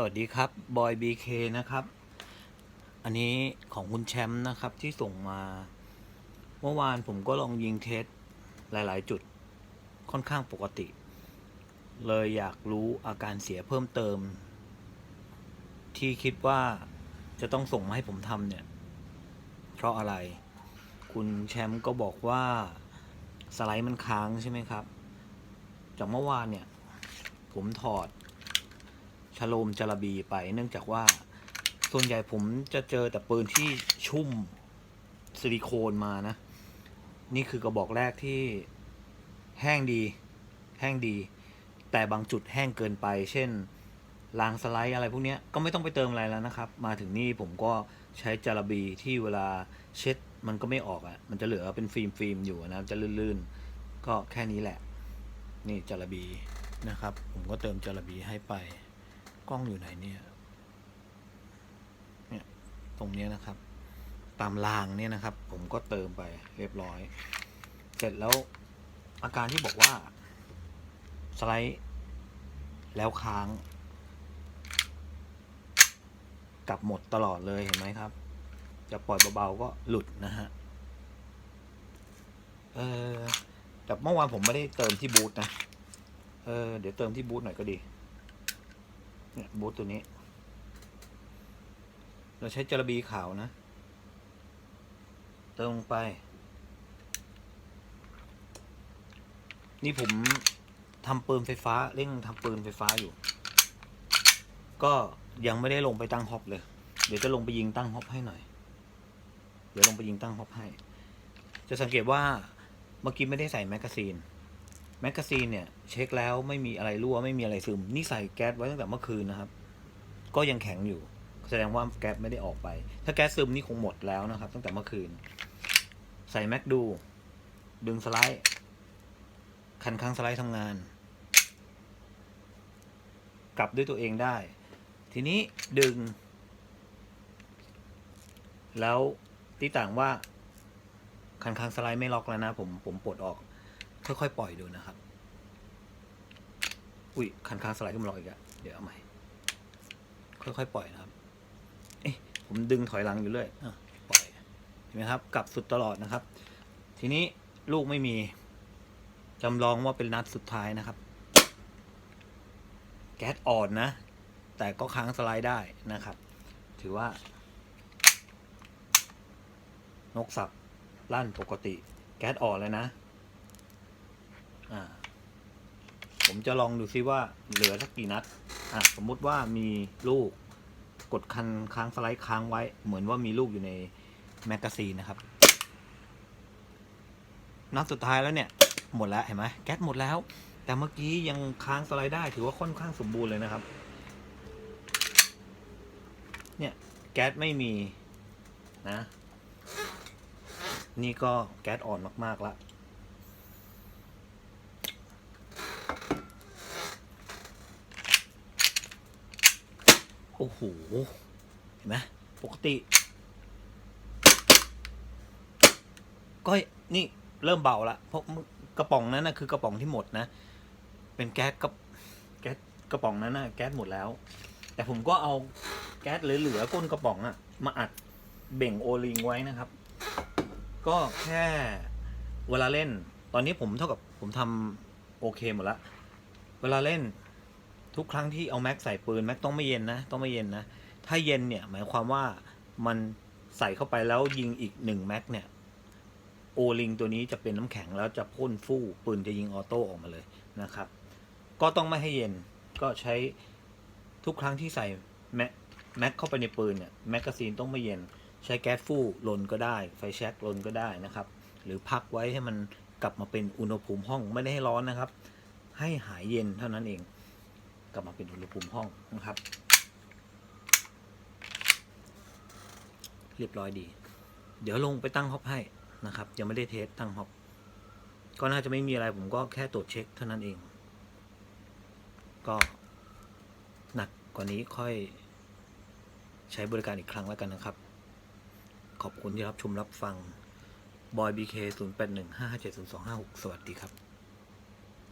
สวัสดีครับบอยบีเคนะครับ อันนี้ของคุณแชมป์นะครับที่ส่งมา เมื่อวานผมก็ลองยิงเทสหลาย ๆ จุดค่อนข้างปกติ เลยอยากรู้อาการเสียเพิ่มเติม ที่คิดว่าจะต้องส่งมาให้ผมทำเนี่ย เพราะอะไร คุณแชมป์ก็บอกว่า สไลด์มันค้างใช่ไหมครับ จากเมื่อวานเนี่ย ผมถอด ชโลมจารบีไป เนื่องจากว่าส่วนใหญ่ผมจะเจอแต่ปืนที่ชุ่มซิลิโคนมานะ นี่คือกระบอกแรกที่แห้งดี แห้งดี แต่บางจุดแห้งเกินไป เช่นรางสไลด์อะไรพวกนี้ก็ไม่ต้องไปเติมอะไรแล้วนะครับ มาถึงนี่ผมก็ใช้จารบีที่เวลาเช็ดมันก็ไม่ออกอะ่ะ มันจะเหลือเป็นฟิล์มฟิล์มอยู่นะจะลื่นๆ ก็แค่นี้แหละ นี่จารบีนะครับ ผมก็เติมจารบีให้ไป กล้องอยู่ไหนเนี่ย เนี่ย ตรงนี้นะครับ ตามรางเนี่ยนะครับ ผมก็เติมไปเรียบร้อย เสร็จแล้วอาการที่บอกว่า สไลด์แล้วค้าง กลับหมดตลอดเลยเห็นไหมครับ จะปล่อยเบาๆก็หลุดนะฮะ เออแต่เมื่อวานผมไม่ได้เติมที่บูธนะ เออ เดี๋ยวเติมที่บูธหน่อยก็ดี เนี่ยบูธตัวนี้ เราใช้จระบีขาวนะ เติมลงไป นี่ผมทำปืนไฟฟ้าเร่งทำปืนไฟฟ้าอยู่ ก็ยังไม่ได้ลงไปตั้งฮอปเลย เดี๋ยวจะลงไปยิงตั้งฮอปให้หน่อย เดี๋ยวลงไปยิงตั้งฮอปให้ จะสังเกตว่าเมื่อกี้ไม่ได้ใส่แมกกาซีน แมกกาซีนเนี่ย เช็คแล้วไม่มีอะไรรั่วไม่มีอะไรซึม นี่ใส่แก๊สไว้ตั้งแต่เมื่อคืนนะครับ ก็ยังแข็งอยู่ แสดงว่าแก๊สไม่ได้ออกไป ถ้าแก๊สซึมนี่คงหมดแล้วนะครับ ตั้งแต่เมื่อคืน ใส่แม็กดู ดึงสไลด์คันค้างสไลด์ทำงาน กลับด้วยตัวเองได้ ทีนี้ดึง แล้วที่ต่างว่าคันค้างสไลด์ไม่ล็อกแล้วนะ ผมผมปลดออก ค่อยๆปล่อยดูนะครับ อุ้ยคันค้างสไลด์ขึ้นมาลอกอีกอะเดี๋ยวเอาใหม่ ค่อยๆปล่อยนะครับ เอ๊ะผมดึงถอยหลังอยู่เรื่อยอะปล่อย เห็นไหมครับ กลับสุดตลอดนะครับ ทีนี้ลูกไม่มีจำลองว่าเป็นนัดสุดท้ายนะครับ แก๊สอ่อนนะ แต่ก็ค้างสไลด์ได้นะครับ ถือว่า นกสับลั่นปกติ แก๊สอ่อนเลยนะ อ่า ผมจะลองดูซิว่าเหลือสักกี่นัด อะสมมุติว่ามีลูกกดคันค้างสไลด์ค้างไว้ เหมือนว่ามีลูกอยู่ในแมกกาซีนนะครับ นัดสุดท้ายแล้วเนี่ย หมดแล้วเห็นไหมแก๊สหมดแล้ว แต่เมื่อกี้ยังค้างสไลด์ได้ ถือว่าค่อนข้างสมบูรณ์เลยนะครับ เนี่ยแก๊สไม่มีนะ นี่ก็แก๊สอ่อนมากๆละ โอ้โห เห็นไหมปกติ ก็นี่เริ่มเบาละเพราะกระป๋องนั้นนะคือกระป๋องที่หมดนะ เป็นแก๊สกระแก๊สกระป๋องนั้นนะแก๊สหมดแล้ว แต่ผมก็เอาแก๊สเหลือๆก้นกระป๋องอะมาอัดเบ่งโอลิงไว้นะครับ ก็แค่เวลาเล่น ตอนนี้ผมเท่ากับผมทำโอเคหมดละ เวลาเล่น ทุกครั้งที่เอาแม็กใส่ปืนแม็กต้องไม่เย็นนะ ต้องไม่เย็นนะ ถ้าเย็นเนี่ยหมายความว่ามันใส่เข้าไปแล้วยิงอีกหนึ่งแม็กเนี่ยโอลิงตัวนี้จะเป็นน้ำแข็งแล้วจะพ่นฟู่ปืนจะยิงออโต้ออกมาเลยนะครับ ก็ต้องไม่ให้เย็นก็ใช้ทุกครั้งที่ใส่แม็กแม็กเข้าไปในปืนเนี่ยแมกกาซีนต้องไม่เย็นใช้แก๊สฟู่ลนก็ได้ ไฟแช็กลนก็ได้นะครับ หรือพักไว้ให้มันกลับมาเป็นอุณหภูมิห้องไม่ได้ให้ร้อนนะครับ ให้หายเย็นเท่านั้นเอง ลับมาเป็นอุณหภูมิห้องนะครับ เรียบร้อยดี เดี๋ยวลงไปตั้งฮอปให้นะครับ ยังไม่ได้เทสตั้งฮอปก็น่าจะไม่มีอะไรผมก็แค่ตรวจเช็คเท่านั้นเอง ก็หนักกว่านี้ค่อยใช้บริการอีกครั้งแล้วกันนะครับ ขอบคุณที่รับชมรับฟังบอยบีเคศูนย์แปดหนึ่งห้าห้าเจ็ดศูนย์สองห้าหกสวัสดีครับ